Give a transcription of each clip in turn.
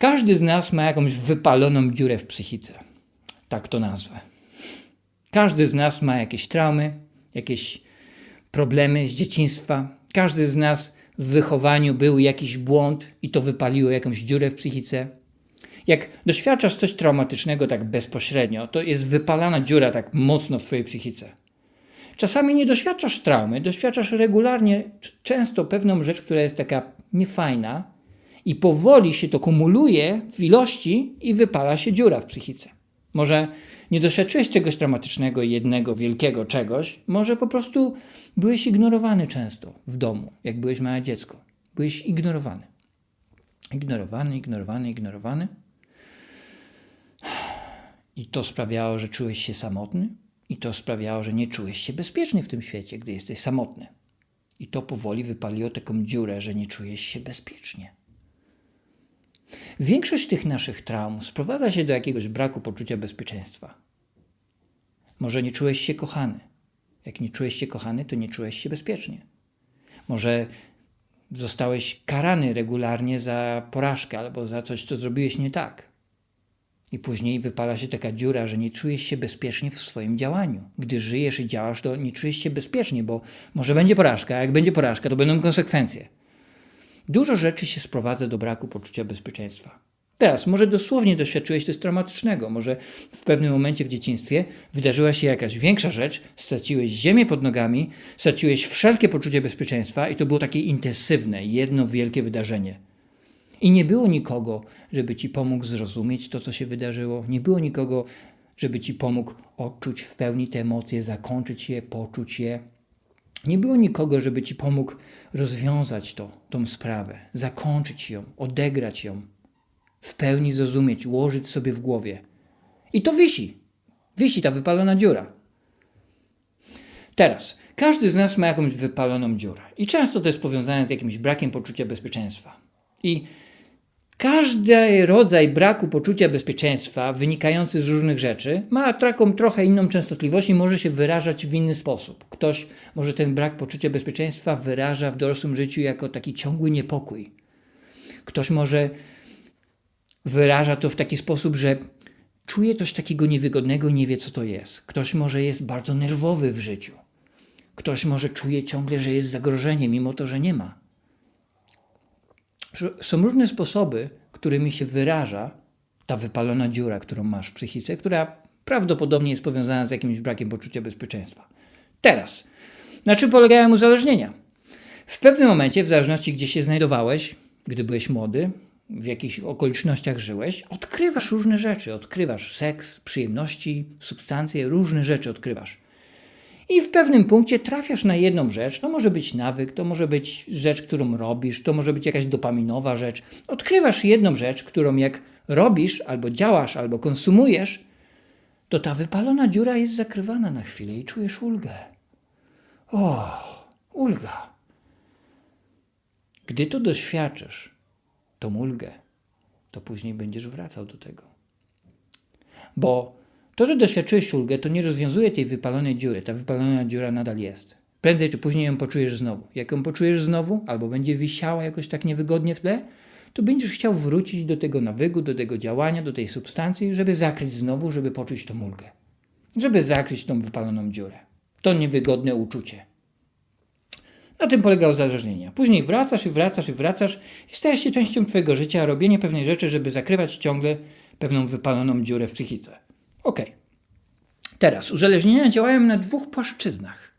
Każdy z nas ma jakąś wypaloną dziurę w psychice. Tak to nazwę. Każdy z nas ma jakieś traumy, jakieś problemy z dzieciństwa. Każdy z nas w wychowaniu był jakiś błąd i to wypaliło jakąś dziurę w psychice. Jak doświadczasz coś traumatycznego tak bezpośrednio, to jest wypalana dziura tak mocno w twojej psychice. Czasami nie doświadczasz traumy, doświadczasz regularnie, często pewną rzecz, która jest taka niefajna i powoli się to kumuluje w ilości i wypala się dziura w psychice. Może nie doświadczyłeś czegoś traumatycznego, jednego wielkiego czegoś, może po prostu byłeś ignorowany często w domu, jak byłeś małe dziecko. Byłeś ignorowany. Ignorowany, ignorowany, ignorowany. I to sprawiało, że czułeś się samotny, i to sprawiało, że nie czułeś się bezpieczny w tym świecie, gdy jesteś samotny. I to powoli wypaliło taką dziurę, że nie czujesz się bezpiecznie. Większość tych naszych traum sprowadza się do jakiegoś braku poczucia bezpieczeństwa. Może nie czułeś się kochany. Jak nie czułeś się kochany, to nie czułeś się bezpiecznie. Może zostałeś karany regularnie za porażkę albo za coś, co zrobiłeś nie tak. I później wypala się taka dziura, że nie czujesz się bezpiecznie w swoim działaniu. Gdy żyjesz i działasz, to nie czujesz się bezpiecznie, bo może będzie porażka, a jak będzie porażka, to będą konsekwencje. Dużo rzeczy się sprowadza do braku poczucia bezpieczeństwa. Teraz, może dosłownie doświadczyłeś coś traumatycznego, może w pewnym momencie w dzieciństwie wydarzyła się jakaś większa rzecz, straciłeś ziemię pod nogami, straciłeś wszelkie poczucie bezpieczeństwa i to było takie intensywne, jedno wielkie wydarzenie. I nie było nikogo, żeby ci pomógł zrozumieć to, co się wydarzyło. Nie było nikogo, żeby ci pomógł odczuć w pełni te emocje, zakończyć je, poczuć je. Nie było nikogo, żeby ci pomógł rozwiązać to, tą sprawę, zakończyć ją, odegrać ją, w pełni zrozumieć, ułożyć sobie w głowie. I to wisi. Wisi ta wypalona dziura. Teraz, każdy z nas ma jakąś wypaloną dziurę. I często to jest powiązane z jakimś brakiem poczucia bezpieczeństwa. I każdy rodzaj braku poczucia bezpieczeństwa wynikający z różnych rzeczy ma taką trochę inną częstotliwość i może się wyrażać w inny sposób. Ktoś może ten brak poczucia bezpieczeństwa wyraża w dorosłym życiu jako taki ciągły niepokój. Ktoś może wyraża to w taki sposób, że czuje coś takiego niewygodnego i nie wie, co to jest. Ktoś może jest bardzo nerwowy w życiu. Ktoś może czuje ciągle, że jest zagrożenie, mimo to, że nie ma. Są różne sposoby, którymi się wyraża ta wypalona dziura, którą masz w psychice, która prawdopodobnie jest powiązana z jakimś brakiem poczucia bezpieczeństwa. Teraz, na czym polegają uzależnienia? W pewnym momencie, w zależności gdzie się znajdowałeś, gdy byłeś młody, w jakichś okolicznościach żyłeś, odkrywasz różne rzeczy. Odkrywasz seks, przyjemności, substancje, różne rzeczy odkrywasz. I w pewnym punkcie trafiasz na jedną rzecz. To może być nawyk, to może być rzecz, którą robisz, to może być jakaś dopaminowa rzecz. Odkrywasz jedną rzecz, którą jak robisz, albo działasz, albo konsumujesz, to ta wypalona dziura jest zakrywana na chwilę i czujesz ulgę. O, ulga. Gdy to doświadczysz, tą ulgę, to później będziesz wracał do tego. Bo to, że doświadczyłeś ulgę, to nie rozwiązuje tej wypalonej dziury. Ta wypalona dziura nadal jest. Prędzej czy później ją poczujesz znowu. Jak ją poczujesz znowu, albo będzie wisiała jakoś tak niewygodnie w tle, to będziesz chciał wrócić do tego nawyku, do tego działania, do tej substancji, żeby zakryć znowu, żeby poczuć tą ulgę. Żeby zakryć tą wypaloną dziurę. To niewygodne uczucie. Na tym polega uzależnienie. Później wracasz i wracasz i wracasz i stajesz się częścią Twojego życia, robienie pewnej rzeczy, żeby zakrywać ciągle pewną wypaloną dziurę w psychice. Ok. Teraz, uzależnienia działają na dwóch płaszczyznach.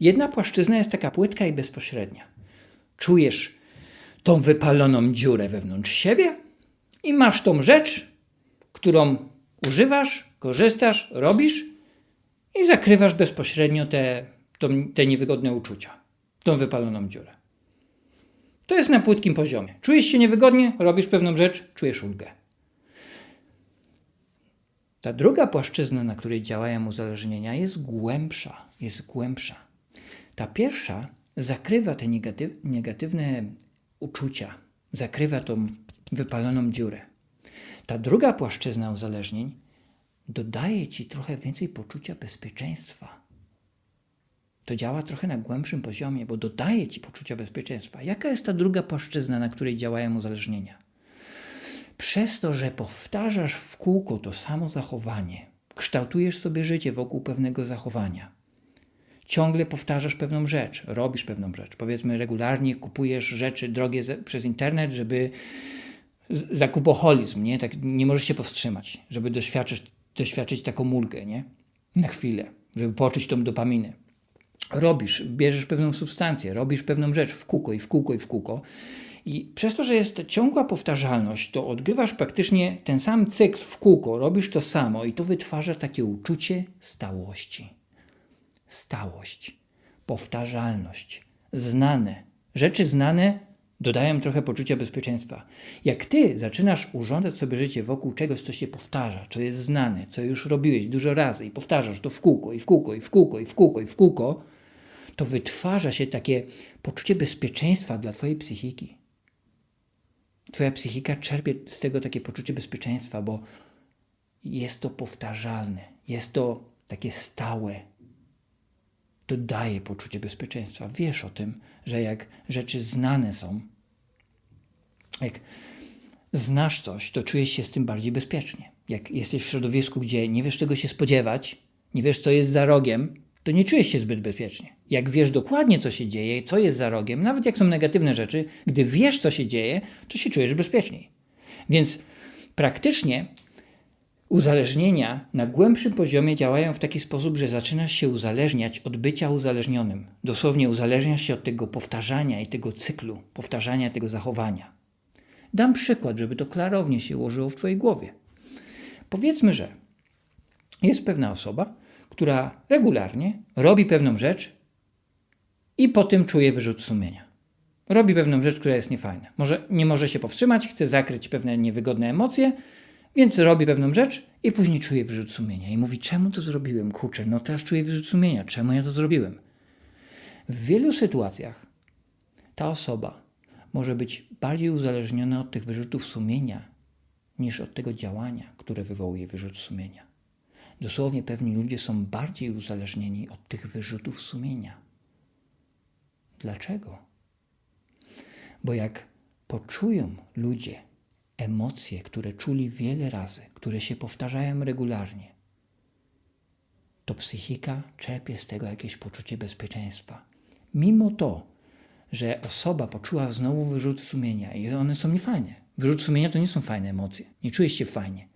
Jedna płaszczyzna jest taka płytka i bezpośrednia. Czujesz tą wypaloną dziurę wewnątrz siebie i masz tą rzecz, którą używasz, korzystasz, robisz i zakrywasz bezpośrednio te, te niewygodne uczucia, tą wypaloną dziurę. To jest na płytkim poziomie. Czujesz się niewygodnie, robisz pewną rzecz, czujesz ulgę. Ta druga płaszczyzna, na której działają uzależnienia, jest głębsza. Jest głębsza. Ta pierwsza zakrywa te negatyw, negatywne uczucia, zakrywa tą wypaloną dziurę. Ta druga płaszczyzna uzależnień dodaje ci trochę więcej poczucia bezpieczeństwa. To działa trochę na głębszym poziomie, bo dodaje ci poczucia bezpieczeństwa. Jaka jest ta druga płaszczyzna, na której działają uzależnienia? Przez to, że powtarzasz w kółko to samo zachowanie, kształtujesz sobie życie wokół pewnego zachowania. Ciągle powtarzasz pewną rzecz, robisz pewną rzecz. Powiedzmy, regularnie kupujesz rzeczy drogie ze- przez internet, żeby zakupoholizm, nie? Tak nie możesz się powstrzymać, żeby doświadczyć, doświadczyć taką ulgę, nie? Na chwilę, żeby poczuć tą dopaminę. Robisz, bierzesz pewną substancję, robisz pewną rzecz w kółko i w kółko i w kółko. I przez to, że jest ciągła powtarzalność, to odgrywasz praktycznie ten sam cykl w kółko, robisz to samo i to wytwarza takie uczucie stałości. Stałość, powtarzalność, znane. Rzeczy znane dodają trochę poczucia bezpieczeństwa. Jak ty zaczynasz urządzać sobie życie wokół czegoś, co się powtarza, co jest znane, co już robiłeś dużo razy i powtarzasz to w kółko, i w kółko, i w kółko, i w kółko, i w kółko, to wytwarza się takie poczucie bezpieczeństwa dla twojej psychiki. Twoja psychika czerpie z tego takie poczucie bezpieczeństwa, bo jest to powtarzalne, jest to takie stałe. To daje poczucie bezpieczeństwa. Wiesz o tym, że jak rzeczy znane są, jak znasz coś, to czujesz się z tym bardziej bezpiecznie. Jak jesteś w środowisku, gdzie nie wiesz czego się spodziewać, nie wiesz co jest za rogiem, to nie czujesz się zbyt bezpiecznie. Jak wiesz dokładnie co się dzieje, co jest za rogiem, nawet jak są negatywne rzeczy, gdy wiesz co się dzieje, to się czujesz bezpieczniej. Więc praktycznie uzależnienia na głębszym poziomie działają w taki sposób, że zaczynasz się uzależniać od bycia uzależnionym. Dosłownie uzależniasz się od tego powtarzania i tego cyklu, powtarzania tego zachowania. Dam przykład, żeby to klarownie się ułożyło w Twojej głowie. Powiedzmy, że jest pewna osoba, która regularnie robi pewną rzecz i potem czuje wyrzut sumienia. Robi pewną rzecz, która jest niefajna. Może nie może się powstrzymać, chce zakryć pewne niewygodne emocje, więc robi pewną rzecz i później czuje wyrzut sumienia. I mówi, czemu to zrobiłem? Kurczę, no teraz czuję wyrzut sumienia. Czemu ja to zrobiłem? W wielu sytuacjach ta osoba może być bardziej uzależniona od tych wyrzutów sumienia niż od tego działania, które wywołuje wyrzut sumienia. Dosłownie pewni ludzie są bardziej uzależnieni od tych wyrzutów sumienia. Dlaczego? Bo jak poczują ludzie emocje, które czuli wiele razy, które się powtarzają regularnie, to psychika czerpie z tego jakieś poczucie bezpieczeństwa. Mimo to, że osoba poczuła znowu wyrzut sumienia i one są niefajne. Wyrzut sumienia to nie są fajne emocje. Nie czujesz się fajnie.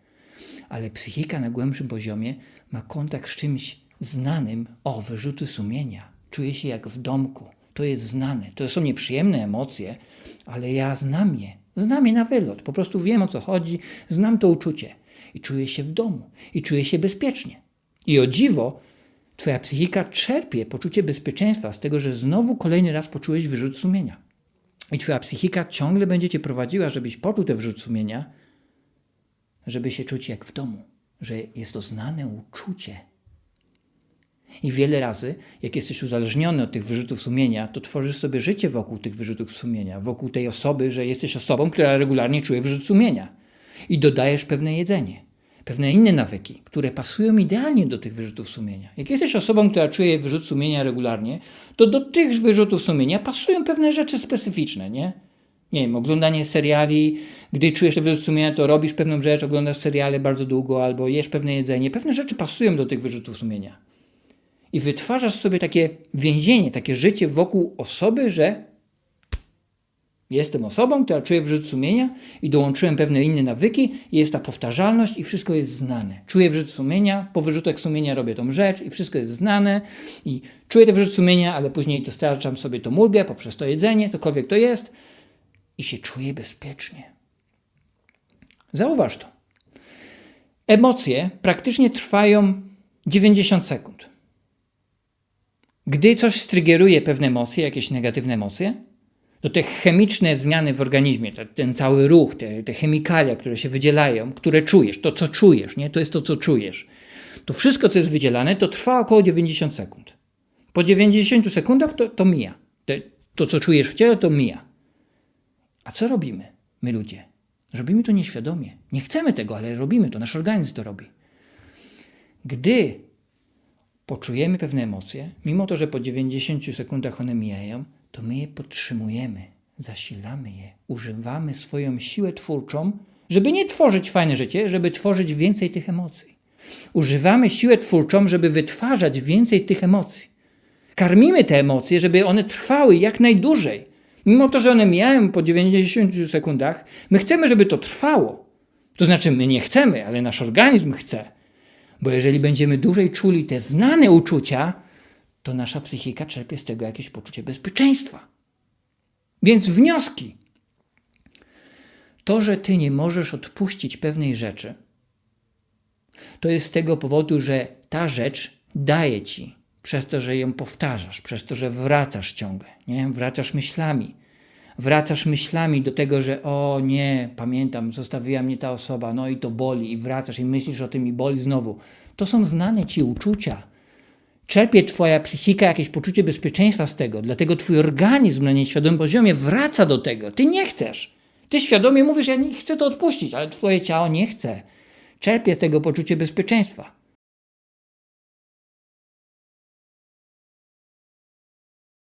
Ale psychika na głębszym poziomie ma kontakt z czymś znanym. O, wyrzuty sumienia. Czuję się jak w domku. To jest znane. To są nieprzyjemne emocje, ale ja znam je. Znam je na wylot. Po prostu wiem o co chodzi. Znam to uczucie. I czuję się w domu. I czuję się bezpiecznie. I o dziwo, Twoja psychika czerpie poczucie bezpieczeństwa z tego, że znowu kolejny raz poczułeś wyrzut sumienia. I Twoja psychika ciągle będzie Cię prowadziła, żebyś poczuł ten wyrzut sumienia, żeby się czuć jak w domu, że jest to znane uczucie. I wiele razy, jak jesteś uzależniony od tych wyrzutów sumienia, to tworzysz sobie życie wokół tych wyrzutów sumienia, wokół tej osoby, że jesteś osobą, która regularnie czuje wyrzut sumienia. I dodajesz pewne jedzenie, pewne inne nawyki, które pasują idealnie do tych wyrzutów sumienia. Jak jesteś osobą, która czuje wyrzut sumienia regularnie, to do tych wyrzutów sumienia pasują pewne rzeczy specyficzne, nie? Nie wiem, oglądanie seriali, gdy czujesz wyrzut sumienia, to robisz pewną rzecz, oglądasz seriale bardzo długo albo jesz pewne jedzenie. Pewne rzeczy pasują do tych wyrzutów sumienia. I wytwarzasz sobie takie więzienie, takie życie wokół osoby, że jestem osobą, która czuje wyrzut sumienia i dołączyłem pewne inne nawyki jest ta powtarzalność i wszystko jest znane. Czuję wyrzut sumienia, po wyrzutach sumienia robię tą rzecz i wszystko jest znane i czuję ten wyrzut sumienia, ale później dostarczam sobie tą ulgę poprzez to jedzenie, cokolwiek to jest i się czuję bezpiecznie. Zauważ to. Emocje praktycznie trwają 90 sekund. Gdy coś strygeruje pewne emocje, jakieś negatywne emocje, to te chemiczne zmiany w organizmie, te, ten cały ruch, te, te chemikalia, które się wydzielają, które czujesz, to co czujesz, nie? to jest to, co czujesz. To wszystko, co jest wydzielane, to trwa około 90 sekund. Po 90 sekundach to, to mija. Te, to, co czujesz w ciele, to mija. A co robimy, my ludzie? Robimy to nieświadomie. Nie chcemy tego, ale robimy to. Nasz organizm to robi. Gdy poczujemy pewne emocje, mimo to, że po 90 sekundach one mijają, to my je podtrzymujemy, zasilamy je, używamy swoją siłę twórczą, żeby nie tworzyć fajne życie, żeby tworzyć więcej tych emocji. Używamy siłę twórczą, żeby wytwarzać więcej tych emocji. Karmimy te emocje, żeby one trwały jak najdłużej. Mimo to, że one mijają po 90 sekundach, my chcemy, żeby to trwało. To znaczy, my nie chcemy, ale nasz organizm chce. Bo jeżeli będziemy dłużej czuli te znane uczucia, to nasza psychika czerpie z tego jakieś poczucie bezpieczeństwa. Więc wnioski. To, że ty nie możesz odpuścić pewnej rzeczy, to jest z tego powodu, że ta rzecz daje ci, przez to, że ją powtarzasz, przez to, że wracasz ciągle, nie? wracasz myślami. Wracasz myślami do tego, że o nie, pamiętam, zostawiła mnie ta osoba, no i to boli, i wracasz i myślisz o tym i boli znowu. To są znane ci uczucia. Czerpie twoja psychika jakieś poczucie bezpieczeństwa z tego, dlatego twój organizm na nieświadomym poziomie wraca do tego. Ty nie chcesz. Ty świadomie mówisz, ja nie chcę to odpuścić, ale twoje ciało nie chce. Czerpie z tego poczucie bezpieczeństwa.